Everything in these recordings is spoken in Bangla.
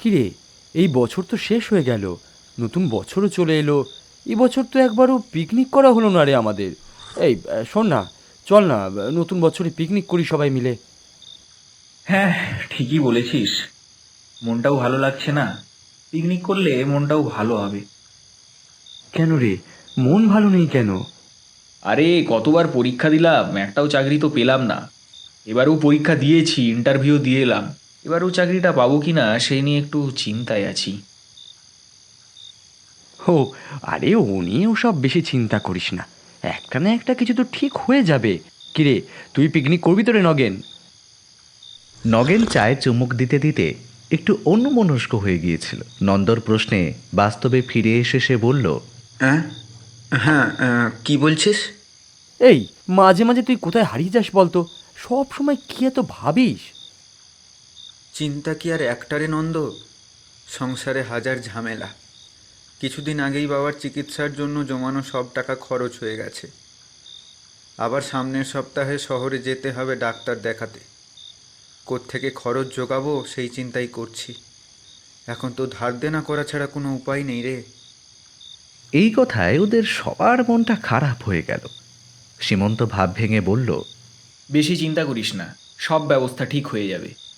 কিরে এই বছর তো শেষ হয়ে গেল। নতুন বছরও চলে এলো। এই বছর তো একবারও পিকনিক করা হলো না রে আমাদের। এই শোন না চল না নতুন বছরে পিকনিক করি সবাই মিলে। হ্যাঁ ঠিকই বলেছিস। মনটাও ভালো লাগছে না। পিকনিক করলে মনটাও ভালো হবে। কেন রে? মন ভালো নেই কেন? আরে কতবার পরীক্ষা দিলাম একটাও চাকরি তো পেলাম না। এবারেও পরীক্ষা দিয়েছি ইন্টারভিউ দিয়ে এলাম। এবারেও চাকরিটা পাবো কি না সেই নিয়ে একটু চিন্তায় আছি। ও আরে ও নিয়ে ওসব বেশি চিন্তা করিস না। একটা না একটা কিছু তো ঠিক হয়ে যাবে। কিরে তুই পিকনিক করবি তো রে নগেন? নগেন চায়ে চুমুক দিতে দিতে একটু অন্যমনস্ক হয়ে গিয়েছিল। নন্দর প্রশ্নে বাস্তবে ফিরে এসে সে বলল হ্যাঁ হ্যাঁ কি বলছিস? এই মাঝে মাঝে তুই কোথায় হারিয়ে যাস বলতো? সব সময় কি এত ভাবিস? চিন্তা কি আর একটারে নন্দ? সংসারে হাজার ঝামেলা। কিছুদিন আগেই বাবার চিকিৎসার জন্য জমানো সব টাকা খরচ হয়ে গেছে। আবার সামনের সপ্তাহে শহরে যেতে হবে ডাক্তার দেখাতে। থেকে খরচ জোগাবো সেই চিন্তাই করছি। এখন তো ধার দেনা করা ছাড়া কোনো উপায় নেই রে। এই কথায় ওদের সবার মনটা খারাপ হয়ে গেল। সীমন্ত ভাব ভেঙে বলল বেশি চিন্তা করিস না সব ব্যবস্থা ঠিক হয়ে যাবে।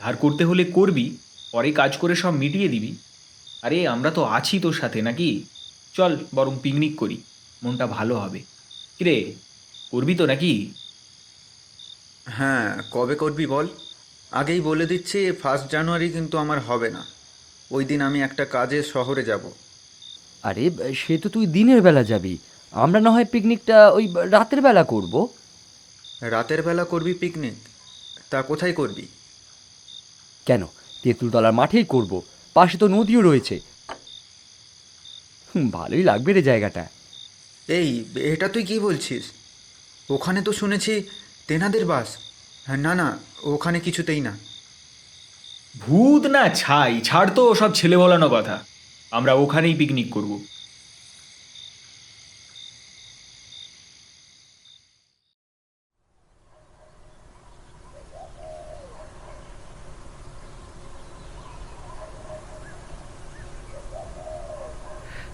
ধার করতে হলে করবি পরে কাজ করে সব মিটিয়ে দিবি। আরে আমরা তো আছি তোর সাথে নাকি? চল বরং পিকনিক করি মনটা ভালো হবে। কিরে করবি তো নাকি? হ্যাঁ কবে করবি বল? আগেই বলে দিচ্ছি ফার্স্ট জানুয়ারি কিন্তু আমার হবে না। ওই দিন আমি একটা কাজে শহরে যাব। আরে সে তো তুই দিনের বেলা যাবি। আমরা না হয় পিকনিকটা ওই রাতের বেলা করব? রাতের বেলা করবি পিকনিক তা কোথায় করবি? কেন? তেঁতুলতলার মাঠেই করব। পাশে তো নদীও রয়েছে। হুম, ভালোই লাগবে রে জায়গাটা। এই এটা তুই কি বলছিস? ওখানে তো শুনেছি তেনাদের বাস। হ্যাঁ, না না ওখানে কিছুতেই না। ভূত না ছাই ছাড় তো সব ছেলে বলানো কথা। আমরা ওখানেই পিকনিক করব।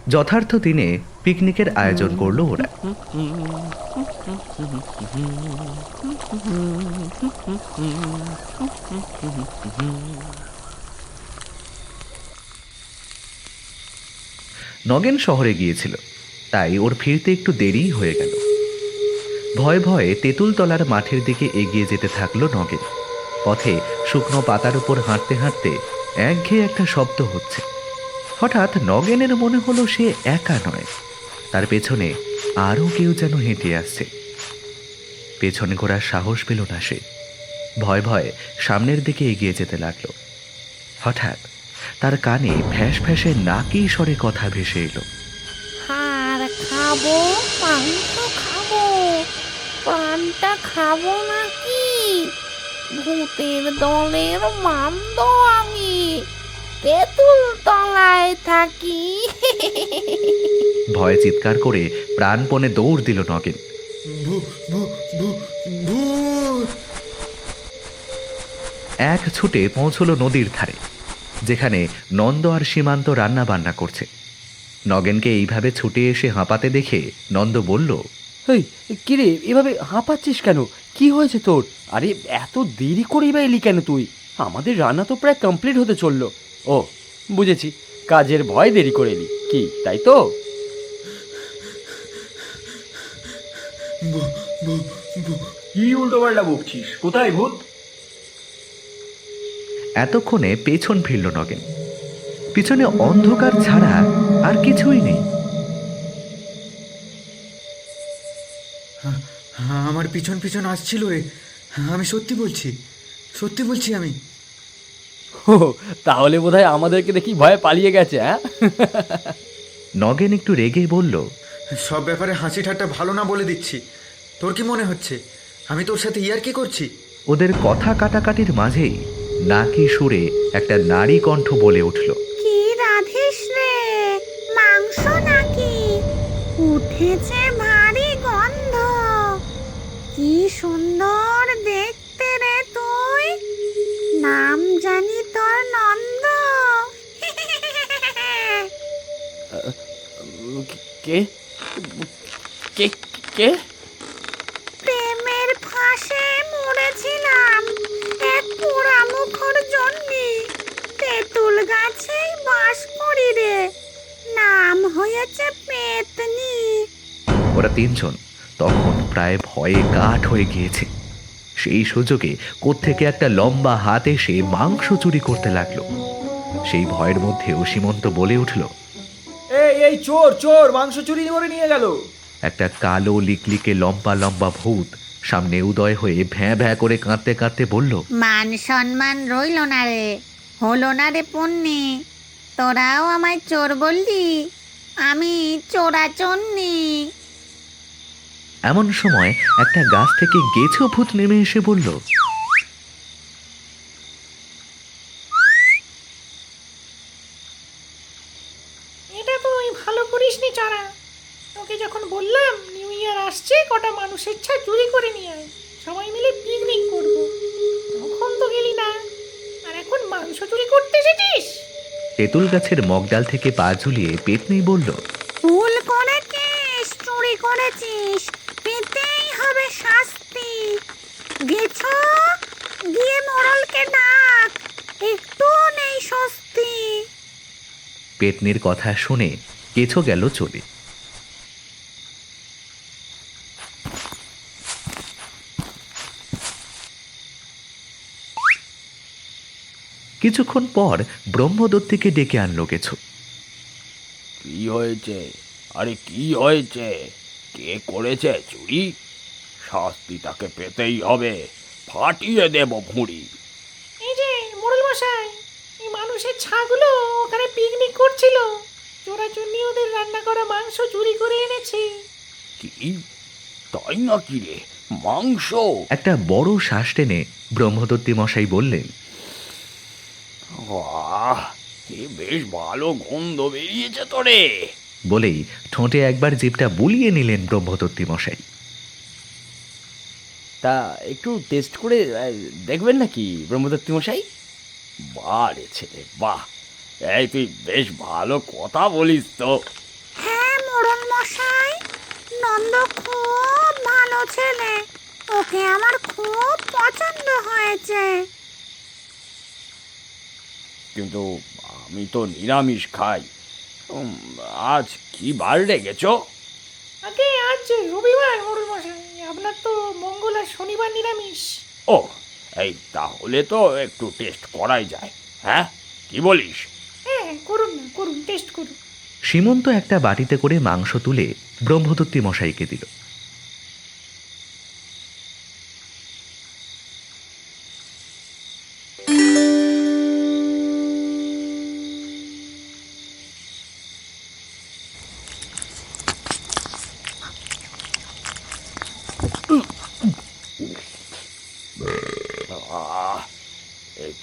যথার্থ দিনে পিকনিকের আয়োজন করল ওরা। নগেন শহরে গিয়েছিল, তাই ওর ফিরতে একটু দেরি হয়ে গেল। ভয়ে ভয়ে তেঁতুলতলার মাঠের দিকে এগিয়ে যেতে থাকল নগেন। পথে শুকনো পাতার উপর হাঁটতে হাঁটতে একঘেয়ে একটা শব্দ হচ্ছে। হঠাৎ নগেনের মনে হলো সে একা নয়। তার পেছনে আরও কেউ যেন হেঁটে আসছে। পেছনে ঘোরার সাহস পেল না সে। ভয় ভয়ে সামনের দিকে এগিয়ে যেতে লাগল। হঠাৎ তার কানে ফ্যাঁস ফ্যাঁসে নাকি স্বরে কথা ভেসে এলো। হাড় খাব খাব। প্রাণটা খাব নাকি? ভূতের দলের মান্দ আমি। তেঁতুল তলায় থাকি। ভয়ে চিৎকার করে প্রাণপণে দৌড় দিল নগেন। এক ছুটে পৌঁছলো নদীর ধারে যেখানে নন্দ আর সীমান্ত রান্না বান্না করছে। নগেনকে এইভাবে ছুটে এসে হাঁপাতে দেখে নন্দ বলল এই কিরে এভাবে হাঁপাচ্ছিস কেন? কি হয়েছে তোর? আরে এত দেরি করেই বা এলি কেন তুই? আমাদের রান্না তো প্রায় কমপ্লিট হতে চলল। ও বুঝেছি। কাজের ভয় দেরি করে এলি। কি তাই তো? কি উল্টো পাল্টা বকছিস? কোথায় ভূত? এতক্ষণে পেছন ফিরল নগেন। পিছনে অন্ধকার ছাড়া আর কিছুই নেই। হ্যাঁ, আমার পিছন পিছন আসছিল রে। আমি সত্যি বলছি সত্যি বলছি আমি। ও তাহলে বোধহয় আমাদেরকে দেখি ভয়ে পালিয়ে গেছে হ্যাঁ? নগেন একটু রেগে বলল সব ব্যাপারে হাসি ঠাট্টা ভালো না বলে দিচ্ছি। তোর কি মনে হচ্ছে? আমি তোর সাথে ইয়ার কি করছি? ওদের কথা কাটাকাটির মাঝেই নাকি সুরে একটা নারী কণ্ঠ বলে উঠল কি রাধিস রে মাংস নাকি? উঠেছে ভারী গন্ধ। কি সুন্দর দেখতে রে তুই। নাম কে? কে কে? প্রেমের ফাঁসে মরেছিলাম এক পোড়ামুখর জন্যে। তেঁতুল গাছেই বাস করি রে নাম হয়েছে পেতনি। ওরা তিনজন তখন প্রায় ভয়ে কাঠ হয়ে গিয়েছে। সেই সুযোগে কোত্থেকে একটা লম্বা হাত এসে মাংস চুরি করতে লাগল। সেই ভয়ের মধ্যেও সীমন্ত বলে উঠল এই চোর চোর মাংস চুরি করে নিয়ে গেল। একটা কালো লিকলিকে লম্বা লম্বা ভূত সামনে উদয় হয়ে ভ্যাঁ ভ্যাঁ করে কাঁদতে কাঁদতে বলল মান সম্মান রইল না রে হলো না রে পুণ্যি তোরাও আমায় চোর বললি আমি চোরাচন্নি এমন সময় একটা গাছ থেকে গেছো ভূত নেমে এসে বলল এটা তুই করিসনি চড়া তোকে যখন বললাম নিউ ইয়ার আসছে কটা মানুষের ছা চুরি করে নিয়ে আয়। সবাই মিলে পিকনিক করব। তখন তো গেলি না। আর এখন মাংস চুরি করতে এসেছিস? তেঁতুল গাছের মগডাল থেকে পা ঝুলিয়ে পেতনি বলল ভুল করেছিস চুরি করেছিস। পেতেই হবে শাস্তি। গেছ? গিয়ে মরলকে ডাক। একটু নেই স্বস্তি। পেতনির কথা শুনে কেছো গেল চলে। কিছুক্ষণ পর ব্রহ্মদত্তিকে ডেকে আনলো কেছো কি হয়েছে? আরে কি হয়েছে? কে করেছে চুরি? শাস্তি তাকে পেতেই হবে। ফাটিয়ে দেব ভুঁড়ি এই যে মোড়ল মশাই এই মানুষের ছাগুলো ওখানে পিকনিক করছিল। চোরাচুন্নি ওদের রান্না করা মাংস চুরি করে এনেছে। কি? তাই নাকি রে? মাংস? একটা বড় শ্বাস টেনে ব্রহ্মদত্তি মশাই বললেন আহ এ বেশ ভালো গন্ধ বেরিয়েছে তো রে। বলেই ঠোঁটে একবার জিভটা বুলিয়ে নিলেন ব্রহ্মদত্তি মশাই। তা একটু টেস্ট করে দেখবেন নাকি ব্রহ্মদত্তি মশাই? বাহ রে ছেলে বাহ। এই তুই বেশ ভালো কথা বলিস তো। হ্যাঁ মোড়ল মশাই নন্দ খুব ভালো ছেলে। ওকে আমার খুব পছন্দ হয়েছে। কিন্তু আমি তো নিরামিষ খাই। উম, আজ কি বার রেখেছো আগে আজ রবিবার মোড়ল মশাই। আপনার তো মঙ্গল আর শনিবার নিরামিষ। ও এই তাহলে তো একটু টেস্ট করাই যায়। হ্যাঁ কি বলিস? হ্যাঁ করুন না করুন টেস্ট করুন। সীমন্ত একটা বাটিতে করে মাংস তুলে ব্রহ্মদত্তি মশাইকে দিল। আহ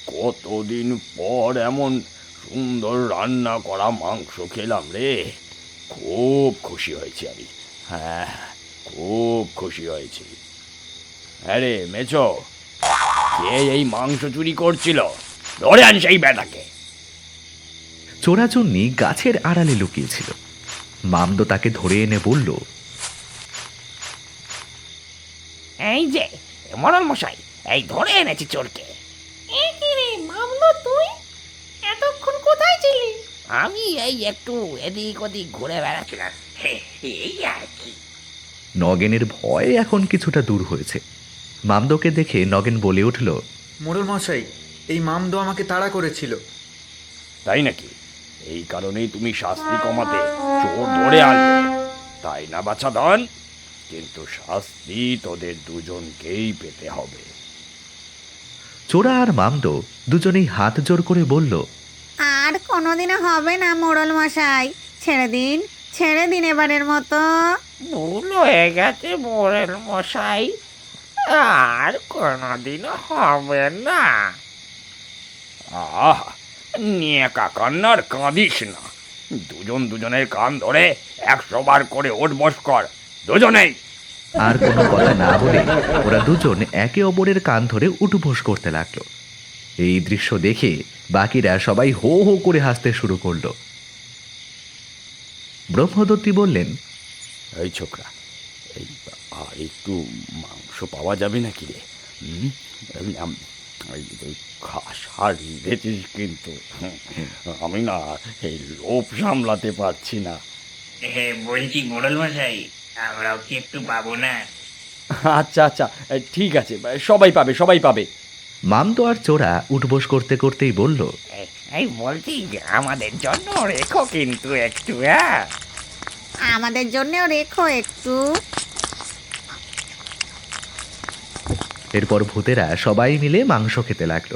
কতদিন পর এমন সুন্দর রান্না করা মাংস খেলাম রে। খুব খুশি হয়েছি আমি। হ্যাঁ খুব খুশি হয়েছি। হ্যাঁ রে মেছো কে এই মাংস চুরি করছিল? ধরে আন সেই বেটাকে চোরাচুন্নি গাছের আড়ালে লুকিয়েছিল। মামদো তাকে ধরে এনে বলল এই যে মরল মশাই এই ধরে এনেছি চোরকে এ কি রে মামলো তুই এতক্ষণ কোথায় ছিলি আমি এই একটু এদিক ওদিক ঘুরে বেড়াচ্ছিলাম। এই আর কি। নগেনের ভয় এখন কিছুটা দূর হয়েছে। মামদোকে দেখে নগেন বলে উঠল মোড়ল মশাই এই মামদো আমাকে তাড়া করেছিল। তাই নাকি? এই কারণেই তুমি শাস্তি কমাতে চোর ধরে আনলে। তাই না বাছা ধন? কিন্তু শাস্তি তোদের দুজনকেই পেতে হবে। চোরা আর মামদো দুজনেই হাত জোর করে বলল আর কোনোদিনও হবে না মোড়ল মশাই। ছেড়ে দিন ছেড়ে দিন এবারের মতো। ভুল হয়ে গেছে মোরেল মশাই। আর কোনোদিন হবে না। আহ নিয়ে কাকান্নার কাঁদিস না। দুজন দুজনের কান ধরে একশো বার করে ওঠ বস কর। দুজনেই। আর কোনো কথা না বলে ওরা দুজন একে অপরের কান ধরে উঠুবোস করতে লাগল। এই দৃশ্য দেখে বাকিরা সবাই হো হো করে হাসতে শুরু করল। ব্রহ্মদত্তী বললেন এই ছোকরা এই আর একটু মাংস পাওয়া যাবে নাকি রে? খাস আর রেঁধেছিস কিন্তু। আমি না এই লোভ সামলাতে পারছি না। বলছি মোড়ল মশাই আমরাও কি একটু পাবো না? আচ্ছা আচ্ছা এই ঠিক আছে সবাই পাবে সবাই পাবে। মামতো আর চোরা উঠবোস করতে করতেই বলল এই- এই বলছি আমাদের জন্য রেখো কিন্তু একটু হ্যাঁ? আমাদের জন্যও রেখো একটু। এরপর ভূতেরা সবাই মিলে মাংস খেতে লাগল।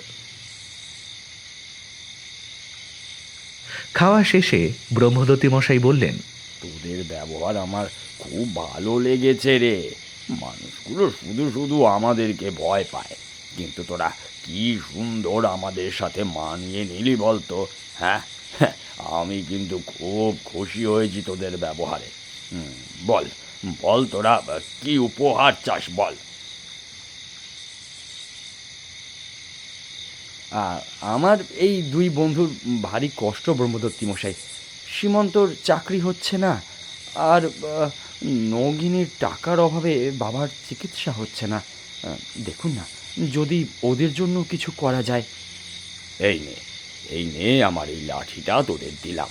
খাওয়া শেষে ব্রহ্মদত্তী মশাই বললেন তোদের ব্যবহার আমার খুব ভালো লেগেছে রে। মানুষগুলো শুধু শুধু আমাদেরকে ভয় পায়। কিন্তু তোরা কি সুন্দর আমাদের সাথে মানিয়ে নিলি বলতো হ্যাঁ? আমি কিন্তু খুব খুশি হয়েছি তোদের ব্যবহারে। বল বল তোরা, কি উপহার চাস বল। আমার এই দুই বন্ধুর ভারী কষ্ট ব্রহ্মদত্তী মশাই। সীমন্তর চাকরি হচ্ছে না, আর নগিনীর টাকার অভাবে বাবার চিকিৎসা হচ্ছে না। দেখুন না যদি ওদের জন্য কিছু করা যায়। এই নে এই নে আমার এই লাঠিটা তোদের দিলাম।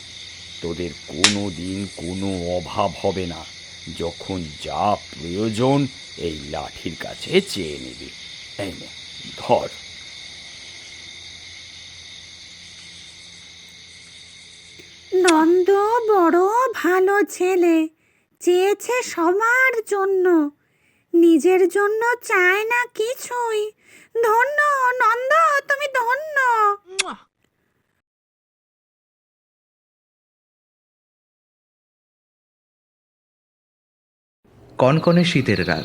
তোদের কোনো দিন কোনো অভাব হবে না। যখন যা প্রয়োজন এই লাঠির কাছে চেয়ে নিবি। এই নে ধর। নন্দ বড় ভালো ছেলে চেয়েছে সবার জন্য। নিজের জন্য চায় না কিছুই। ধন্য নন্দ তুমি ধন্য। কনকনে শীতের রাত।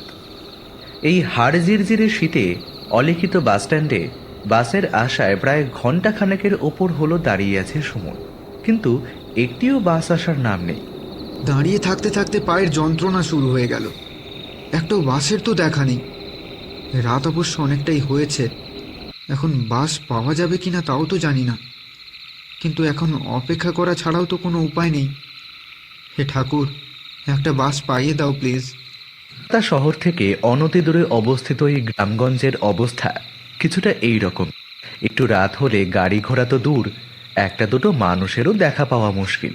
এই হাড় জিরজিরে শীতে অলিখিত বাসস্ট্যান্ডে বাসের আশায় প্রায় ঘণ্টা খানেকের ওপর হলো দাঁড়িয়ে আছে সুমন। কিন্তু একটিও বাস আসার নাম নেই। দাঁড়িয়ে থাকতে থাকতে পায়ের যন্ত্রণা শুরু হয়ে গেল। একটা বাসের তো দেখা নেই। রাত অবশ্য অনেকটাই হয়েছে। এখন বাস পাওয়া যাবে কিনা তাও তো জানি না। কিন্তু এখন অপেক্ষা করা ছাড়াও তো কোনো উপায় নেই। হে ঠাকুর, একটা বাস পাইয়ে দাও, প্লিজ। তা শহর থেকে অনতি দূরে অবস্থিত এই গ্রামগঞ্জের অবস্থা কিছুটা এই রকম একটু রাত হলে গাড়ি ঘোড়া তো দূর, একটা দুটো মানুষেরও দেখা পাওয়া মুশকিল।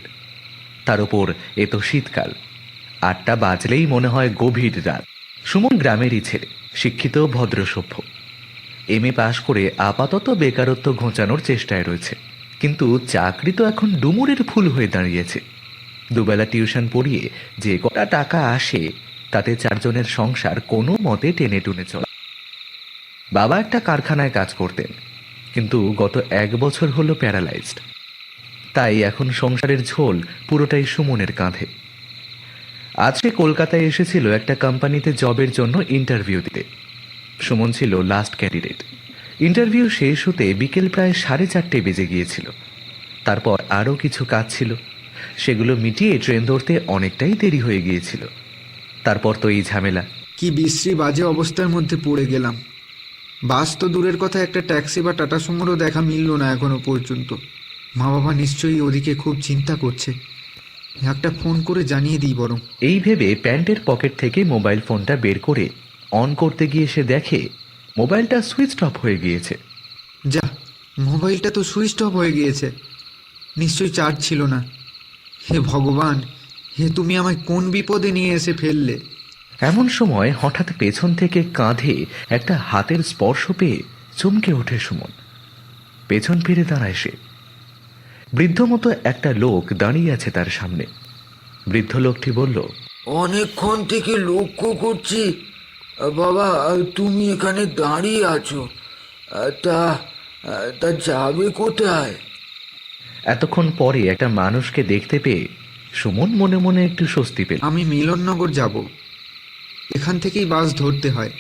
তার উপর এ তো শীতকাল। আটটা বাজলেই মনে হয় গভীর রাত। সুমন গ্রামেরই ছেলে। শিক্ষিত, ভদ্রসভ্য। এম এ পাশ করে আপাতত বেকারত্ব ঘোচানোর চেষ্টায় রয়েছে। কিন্তু চাকরি তো এখন ডুমুরের ফুল হয়ে দাঁড়িয়েছে। দুবেলা টিউশন পড়িয়ে যে কটা টাকা আসে, তাতে চারজনের সংসার কোনো মতে টেনে টুনে চলে। বাবা একটা কারখানায় কাজ করতেন, কিন্তু গত এক বছর হলো প্যারালাইজড। তাই এখন সংসারের ঝোল পুরোটাই সুমনের কাঁধে। আজকে কলকাতায় এসেছিল একটা কোম্পানিতে জবের জন্য ইন্টারভিউ দিতে। সুমন ছিল লাস্ট ক্যান্ডিডেট ইন্টারভিউ শেষ হতে বিকেল প্রায় সাড়ে চারটে বেজে গিয়েছিল। তারপর আরও কিছু কাজ ছিল। সেগুলো মিটিয়ে ট্রেন ধরতে অনেকটাই দেরি হয়ে গিয়েছিল। তারপর তো এই ঝামেলা। কি বিশ্রী বাজে অবস্থার মধ্যে পড়ে গেলাম। বাস তো দূরের কথা, একটা ট্যাক্সি বা টাটা সুমোরও দেখা মিলল না এখনও পর্যন্ত। মা বাবা নিশ্চয়ই ওদিকে খুব চিন্তা করছে। একটা ফোন করে জানিয়ে দিই বরং। এই ভেবে প্যান্টের পকেট থেকে মোবাইল ফোনটা বের করে অন করতে গিয়ে সে দেখে মোবাইলটা সুইচ অফ হয়ে গিয়েছে। যা মোবাইলটা তো সুইচ অফ হয়ে গিয়েছে। নিশ্চয়ই চার্জ ছিল না। হে ভগবান হে তুমি আমায় কোন বিপদে নিয়ে এসে ফেললে? এমন সময় হঠাৎ পেছন থেকে কাঁধে একটা হাতের স্পর্শ পেয়ে চমকে ওঠে সুমন। পেছন ফিরে দাঁড়ায় সে। বৃদ্ধ মতো একটা লোক দাঁড়িয়ে আছে তার সামনে। বৃদ্ধ লোকটি বলল অনেকক্ষণ থেকে লক্ষ্য করছি বাবা তুমি এখানে দাঁড়িয়ে আছো। তা তা যাবে কোথায়? এতক্ষণ পরে একটা মানুষকে দেখতে পেয়ে সুমন মনে মনে একটু স্বস্তি পেল। আমি মিলননগর যাব। এখান থেকেই বাস ধরতে হয়।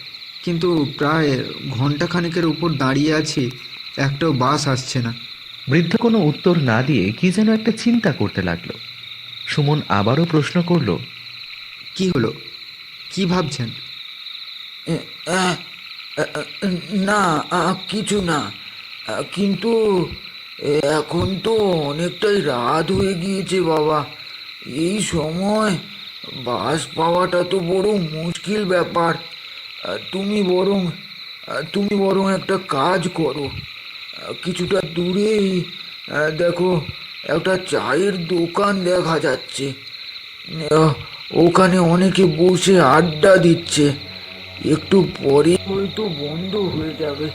কিন্তু প্রায় ঘণ্টা খানেকের উপর দাঁড়িয়ে আছি একটাও বাস আসছে না। বৃদ্ধ কোনো উত্তর না দিয়ে কি যেন একটা চিন্তা করতে লাগল। সুমন আবারও প্রশ্ন করল কি হলো? কি ভাবছেন? না কিছু না। কিন্তু এখন তো অনেকটাই রাত হয়ে গিয়েছে বাবা। এই সময় বাস পাওয়াটা তো বড় মুশকিল ব্যাপার। তুমি বরং তুমি বরং একটা কাজ করো। কিছুটা দূরেই দেখো, একটা চায়ের দোকান দেখা যাচ্ছে। ওখানে অনেকে বসে আড্ডা দিচ্ছে। একটু পরে হয়তো বন্ধ হয়ে যাবে।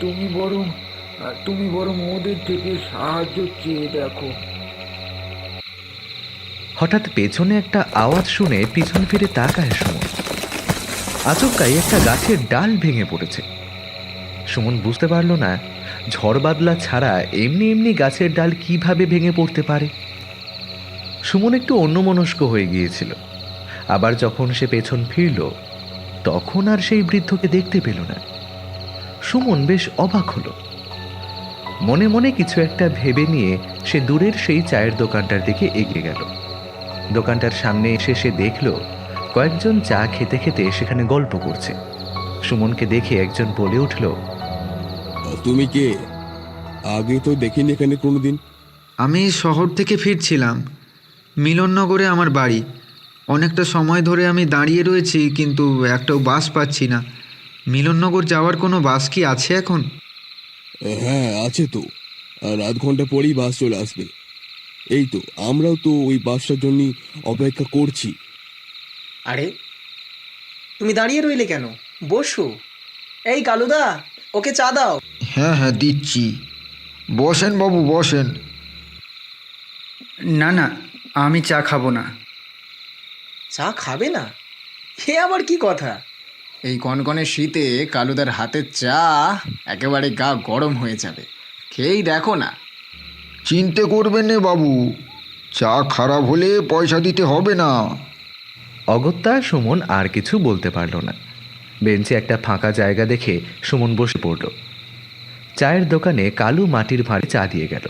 তুমি বরং তুমি বরং ওদের থেকে সাহায্য চেয়ে দেখো। হঠাৎ পেছনে একটা আওয়াজ শুনে পিছন ফিরে তাকায় সুমন। আচমকাই একটা গাছের ডাল ভেঙে পড়েছে। সুমন বুঝতে পারল না ঝড় বাদলা ছাড়া এমনি এমনি গাছের ডাল কীভাবে ভেঙে পড়তে পারে? সুমন একটু অন্যমনস্ক হয়ে গিয়েছিল। আবার যখন সে পেছন ফিরল, তখন আর সেই বৃদ্ধকে দেখতে পেল না। সুমন বেশ অবাক হলো। মনে মনে কিছু একটা ভেবে নিয়ে সে দূরের সেই চায়ের দোকানটার দিকে এগিয়ে গেল। দোকানটার সামনে এসে সে দেখল, কয়েকজন চা খেতে খেতে সেখানে গল্প করছে। সুমনকে দেখে একজন বলে উঠল তুমি কে? আগে তো দেখিনি এখানে কোনোদিন। আমি শহর থেকে ফিরছিলাম। মিলননগরে আমার বাড়ি। অনেকটা সময় ধরে আমি দাঁড়িয়ে রয়েছি কিন্তু একটাও বাস পাচ্ছি না। মিলননগর যাওয়ার কোনো বাস কি আছে এখন? হ্যাঁ আছে তো। আর আধ ঘণ্টা পরেই বাস চলে আসবে। এই তো আমরাও তো ওই বাসটার জন্য অপেক্ষা করছি। আরে তুমি দাঁড়িয়ে রইলে কেন? বসো। এই কালুদা ওকে চা দাও। হ্যাঁ হ্যাঁ দিচ্ছি। বসেন বাবু বসেন। না না আমি চা খাব না। চা খাবে না? এ আবার কি কথা? এই কনকনে শীতে কালুদার হাতের চা একেবারে গা গরম হয়ে যাবে। খেয়েই দেখো না। চিনতে করবেন না বাবু চা খারাপ হলে পয়সা দিতে হবে না। অগত্যা সুমন আর কিছু বলতে পারল না। বেঞ্চে একটা ফাঁকা জায়গা দেখে সুমন বসে পড়ল। চায়ের দোকানে কালু মাটির ভাঁড়ে চা দিয়ে গেল।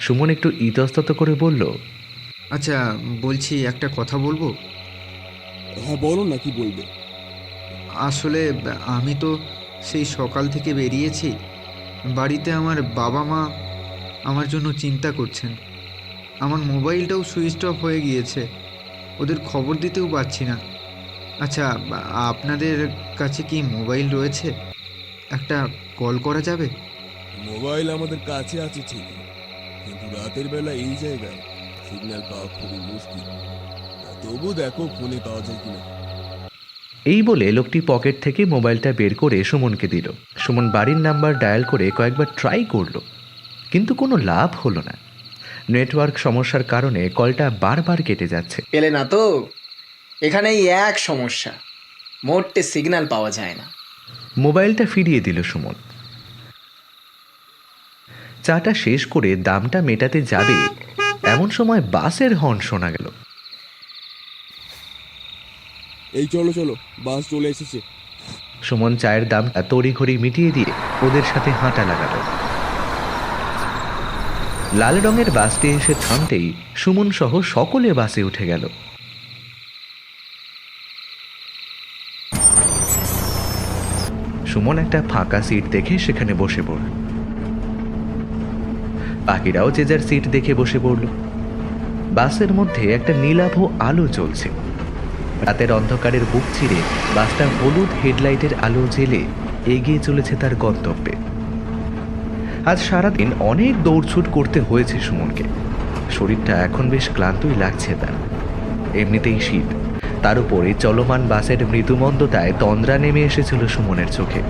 সুমন একটু ইতস্তত করে বলল আচ্ছা বলছি একটা কথা বলব? হ্যাঁ বলো না কি বলবে। আসলে আমি তো সেই সকাল থেকে বেরিয়েছি। বাড়িতে আমার বাবা মা আমার জন্য চিন্তা করছেন। আমার মোবাইলটাও সুইচ অফ হয়ে গিয়েছে। ওদের খবর দিতেও পারছি না। আচ্ছা আপনাদের কাছে কি মোবাইল রয়েছে? একটা কল করা যাবে? মোবাইল আমাদের কাছে আছে ঠিক কিন্তু রাতের বেলা এই জায়গায় সিগন্যাল পাওয়া খুবই মুশকিল। তবু দেখো ফোনে পাওয়া যায় কিনা। এই বলে লোকটি পকেট থেকে মোবাইলটা বের করে সুমনকে দিল। সুমন বাড়ির নাম্বার ডায়াল করে কয়েকবার ট্রাই করল। কিন্তু কোনো লাভ হলো না। নেটওয়ার্ক সমস্যার কারণে কলটা বারবার কেটে যাচ্ছে। পেলে না তো? এখানেই এক সমস্যা। মোটে সিগন্যাল পাওয়া যায় না। মোবাইলটা ফিরিয়ে দিল সুমন। চাটা শেষ করে দামটা মেটাতে যাবে এমন সময় বাসের হর্ন শোনা গেল। এই চলো চলো বাস চলে এসেছে। সুমন চায়ের দামটা তড়িঘড়ি মিটিয়ে দিয়ে ওদের সাথে হাঁটা লাগালো। লাল রঙের বাসটি এসে থামতেই সুমন সহ সকলে বাসে উঠে গেল। সুমন একটা ফাঁকা সিট দেখে সেখানে বসে পড়ল। বাকিরাও যে যার সিট দেখে বসে পড়ল। বাসের মধ্যে একটা নীলাভ আলো জ্বলছে। রাতের অন্ধকারের বুক ছিঁড়ে বাসটা হলুদ হেডলাইটের আলো জেলে এগিয়ে চলেছে তার গন্তব্যে। আজ সারাদিন অনেক দৌড়ছুট করতে হয়েছে সুমনকে। শরীরটা এখন বেশ ক্লান্তই লাগছে তার। এমনিতেই শীত। তার উপরে চলমান বাসের মৃদুমন্দতায় তন্দ্রা নেমে এসেছিল সুমনের চোখে।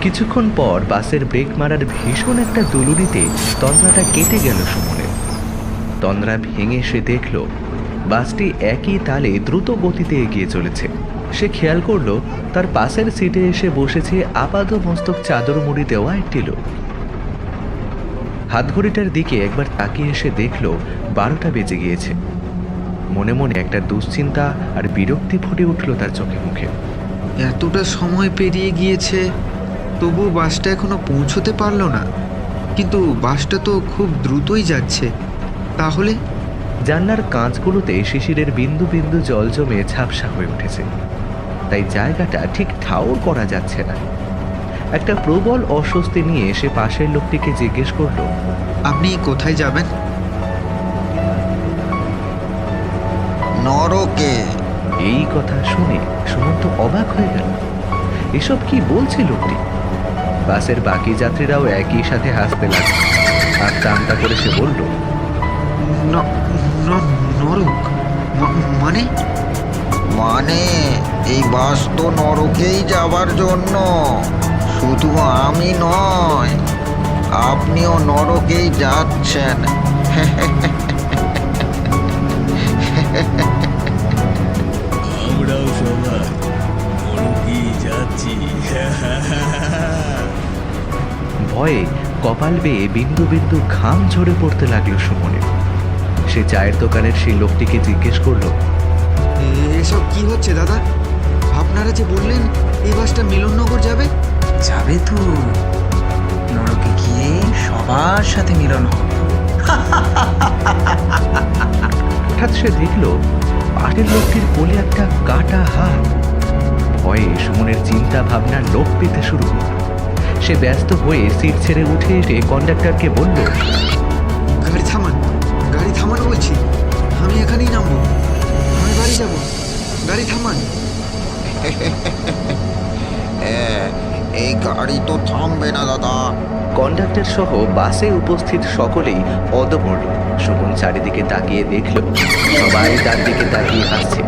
কিছুক্ষণ পর বাসের ব্রেক মারার ভীষণ একটা দুলুনিতে তন্দ্রাটা কেটে গেল সুমনের। তন্দ্রা ভেঙে সে দেখল, বাসটি একই তালে দ্রুত গতিতে এগিয়ে চলেছে। সে খেয়াল করল, তার পাশের সিটে এসে বসেছে আপাদ মস্তক চাদর মুড়ি দেওয়া একটি লোক। হাতঘড়িটার দিকে একবার তাকিয়ে এসে দেখল বারোটা বেজে গিয়েছে। মনে মনে একটা দুশ্চিন্তা আর বিরক্তি ফুটে উঠল তার চোখে মুখে। এতটা সময় পেরিয়ে গিয়েছে তবু বাসটা এখনও পৌঁছতে পারল না। কিন্তু বাসটা তো খুব দ্রুতই যাচ্ছে। তাহলে? জানলার কাঁচগুলোতে শিশিরের বিন্দু বিন্দু জল জমে ঝাপসা হয়ে উঠেছে। তাই জায়গাটা ঠিক ঠাউর করা যাচ্ছে না। একটা প্রবল অস্বস্তি নিয়ে সে পাশের লোকটিকে জিজ্ঞেস করল আপনি কোথায় যাবেন? নরকে। এই কথা শুনে সুমন্ত অবাক হয়ে গেল। এসব কি বলছে লোকটি? বাসের বাকি যাত্রীরাও একই সাথে হাসতে লাগল আর টামটা করে সে বলল নরক? মানে? মানে এই বাস তো নরকেই যাবার জন্য। শুধু আমি নয় আপনিও নরকেই যাচ্ছেন। আমরাও সবাই নরকেই যাচ্ছি। ভয়ে কপাল বেয়ে বিন্দু বিন্দু ঘাম ঝরে পড়তে লাগল সুমনের সে চায়ের দোকানের সেই লোকটিকে জিজ্ঞেস করল এসব কি হচ্ছে দাদা? আপনারা যে বললেন এই বাসটা মিলননগর যাবে? যাবে তো। নরকে গিয়ে সবার সাথে মিলন হবে। হঠাৎ সে দেখল পাটের লোকটির কোলে একটা কাটা হাত। ভয়ে সুমনের চিন্তা ভাবনা লোক পেতে শুরু করল। সে ব্যস্ত হয়ে সিট ছেড়ে উঠে এসে কন্ডাক্টরকে বলল গাড়ি থামান গাড়ি থামান বলছি আমি এখানেই নামবো। আমি বাড়ি যাব। গাড়ি থামান। এই গাড়ি তো থামবে না, দাদা। কন্ডাক্টর সহ বাসে উপস্থিত সকলেই অদমরল সুমন চারিদিকে তাকিয়ে দেখল, সবাই তার দিকে তাকিয়ে হাসছে।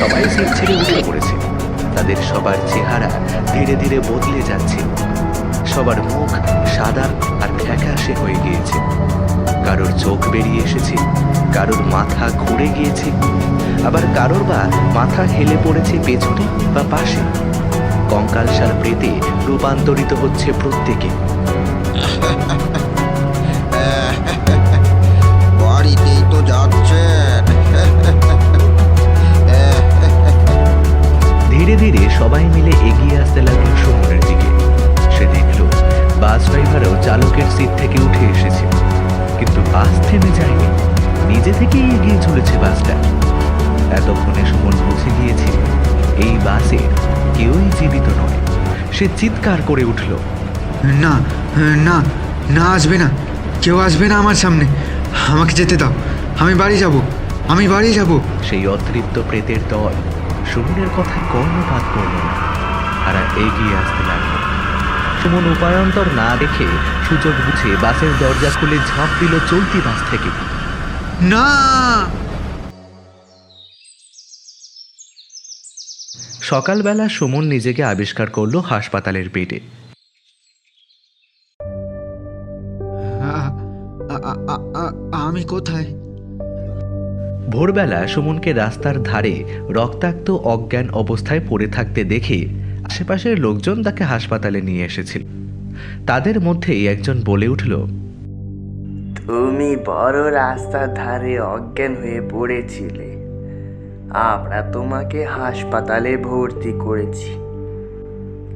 সবাই সিট ছেড়ে উঠে পড়েছে। তাদের সবার চেহারা ধীরে ধীরে বদলে যাচ্ছে। সবার মুখ সাদা আর ফ্যাকাশে হয়ে গিয়েছে। কারোর চোখ বেরিয়ে এসেছে, কারোর মাথা ঘুরে গিয়েছে। আবার কারোর বা মাথা হেলে পড়েছে পেছনে বা পাশে। কঙ্কালসার প্রেতে রূপান্তরিত হচ্ছে প্রত্যেকে। বাড়িতেই তো যাচ্ছেন। ধীরে ধীরে সবাই মিলে এগিয়ে আসতে লাগল সুমনের দিকে। সে দেখল বাস ড্রাইভারও চালকের সিট থেকে উঠে এসেছে কিন্তু বাস থেমে যায়নি। নিজে থেকেই এগিয়ে চলেছে বাসটা। এতক্ষণে সুমন বুঝে গিয়েছে এই বাসে কেউই জীবিত নয়। সে চিৎকার করে উঠল। না না না আসবে না। কেউ আসবে না আমার সামনে। আমাকে যেতে দাও। আমি বাড়ি যাব। আমি বাড়ি যাব। সেই অতৃপ্ত প্রেতের দল সুমনের কথা কর্ণপাত করল না তারা এগিয়ে আসতে লাগল। সুমন উপায়ন্তর না দেখে সুযোগ বুঝে বাসের দরজা খুলে ঝাঁপ দিল চলতি বাস থেকে। না! সকালবেলা সুমন নিজেকে আবিষ্কার করল হাসপাতালের বেডে। আ- আ- আ- আ- আমি কোথায়? ভোরবেলা সুমনকে রাস্তার ধারে রক্তাক্ত অজ্ঞান অবস্থায় পড়ে থাকতে দেখে আশেপাশের লোকজন তাকে হাসপাতালে নিয়ে এসেছিল। তাদের মধ্যেই একজন বলে উঠল তুমি বড় রাস্তার ধারে অজ্ঞান হয়ে পড়েছিলে। আমরা তোমাকে হাসপাতালে ভর্তি করেছি।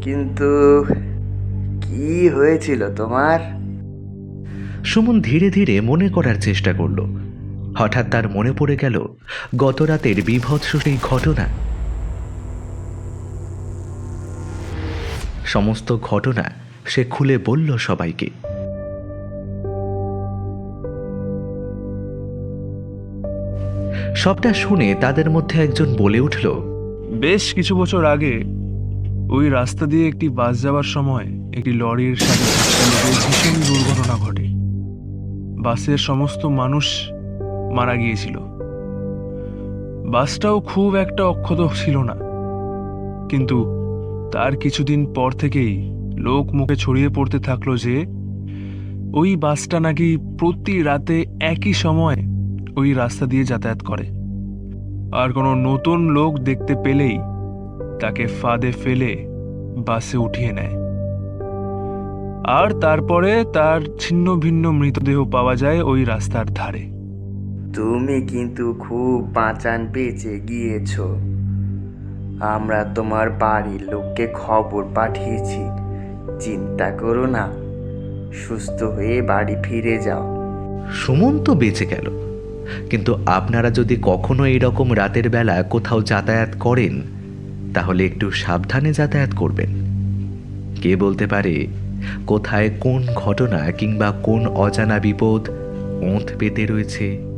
কিন্তু কি হয়েছিল তোমার? সুমন ধীরে ধীরে মনে করার চেষ্টা করল। হঠাৎ তার মনে পড়ে গেল গত রাতের বিভৎস সেই ঘটনা। সমস্ত ঘটনা সে খুলে বলল সবাইকে। সবটা শুনে তাদের মধ্যে একজন বলে উঠল, বেশ কিছু বছর আগে ওই রাস্তা দিয়ে একটি বাস যাওয়ার সময় একটি লরির সাথে ভীষণ দুর্ঘটনা ঘটে। বাসের সমস্ত মানুষ মারা গিয়েছিল। বাসটাও খুব একটা অক্ষত ছিল না। কিন্তু তার কিছুদিন পর থেকেই লোক মুখে ছড়িয়ে পড়তে থাকল যে, ওই বাসটা নাকি প্রতি রাতে একই সময় ওই রাস্তা দিয়ে যাতায়াত করে। আর কোনো নতুন লোক দেখতে পেলেই তাকে ফাঁদে ফেলে বাসে উঠিয়ে নেয়। আর তারপরে তার ছিন্ন ভিন্ন মৃতদেহ পাওয়া যায় ওই রাস্তার ধারে। তুমি কিন্তু খুব বাঁচান বেঁচে গিয়েছো। আমরা তোমার বাড়ির লোককে খবর পাঠিয়েছি। চিন্তা করো না সুস্থ হয়ে বাড়ি ফিরে যাও। সুমন তো বেঁচে গেল। কিন্তু আপনারা যদি কখনো এরকম রাতের বেলা কোথাও যাতায়াত করেন, তাহলে একটু সাবধানে যাতায়াত করবেন। কে বলতে পারে, কোথায় কোন ঘটনা কিংবা কোন অজানা বিপদ ওঁত পেতে রয়েছে?